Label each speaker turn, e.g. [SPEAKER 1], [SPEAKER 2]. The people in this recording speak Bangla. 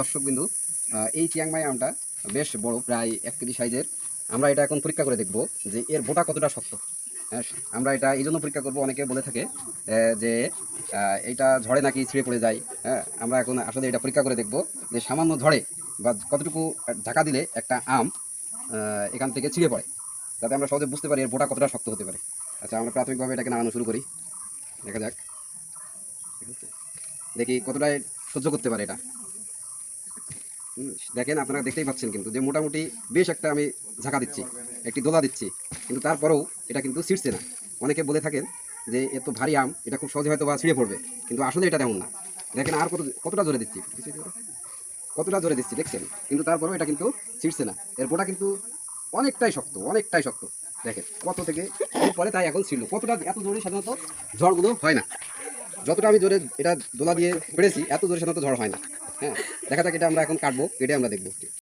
[SPEAKER 1] দর্শক বিন্দু এই চিয়াংমাই আমটা বেশ বড়, প্রায় এক কেজি সাইজের। আমরা এটা এখন পরীক্ষা করে দেখব যে এর বোটা কতটা শক্ত। আমরা এটা এই জন্য পরীক্ষা করব, অনেকে বলে থাকে যে এইটা ঝড়ে নাকি ছিঁড়ে পড়ে যায়। হ্যাঁ আমরা এখন আসলে এটা পরীক্ষা করে দেখব যে সামান্য ঝড়ে বা কতটুকু ঢাকা দিলে একটা আম এখান থেকে ছিঁড়ে পড়ে। যাতে আমরা সহজে বুঝতে পারি এর বোটা কতটা শক্ত হতে পারে। আচ্ছা আমরা প্রাথমিকভাবে এটাকে নামানো শুরু করি। দেখা যাক। দেখি কতটা সহ্য করতে পারে এটা। দেখেন আপনারা দেখতেই পাচ্ছেন কিন্তু যে মোটামুটি বেশ একটা আমি ঝাঁকা দিচ্ছি, একটি দোলা দিচ্ছি। কিন্তু তারপরেও এটা কিন্তু ছিঁড়ছে না। অনেকে বলে থাকেন যে এত ভারী আম, এটা খুব সহজে হয়তো বা ছিঁড়ে পড়বে। কিন্তু আসলে এটা তেমন না। দেখেন আর কত, কতটা জোরে দিচ্ছি? কতটা জোরে দিচ্ছি দেখছেন? কিন্তু তারপরেও এটা কিন্তু ছিঁড়ছে না। এর গোটা কিন্তু অনেকটাই শক্ত অনেকটাই শক্ত। দেখেন, কত থেকে পরে তাই এখন ছিল কতটা, এত জোরে সাধারণত ঝড়গুলো হয় না। যতটা আমি জোরে এটা দোলা দিয়ে পেরেছি এত জোরে সাধারণত ঝড় হয় না। হ্যাঁ দেখা যাক এটা আমরা এখন কাটবো কেটে আমরা দেখব।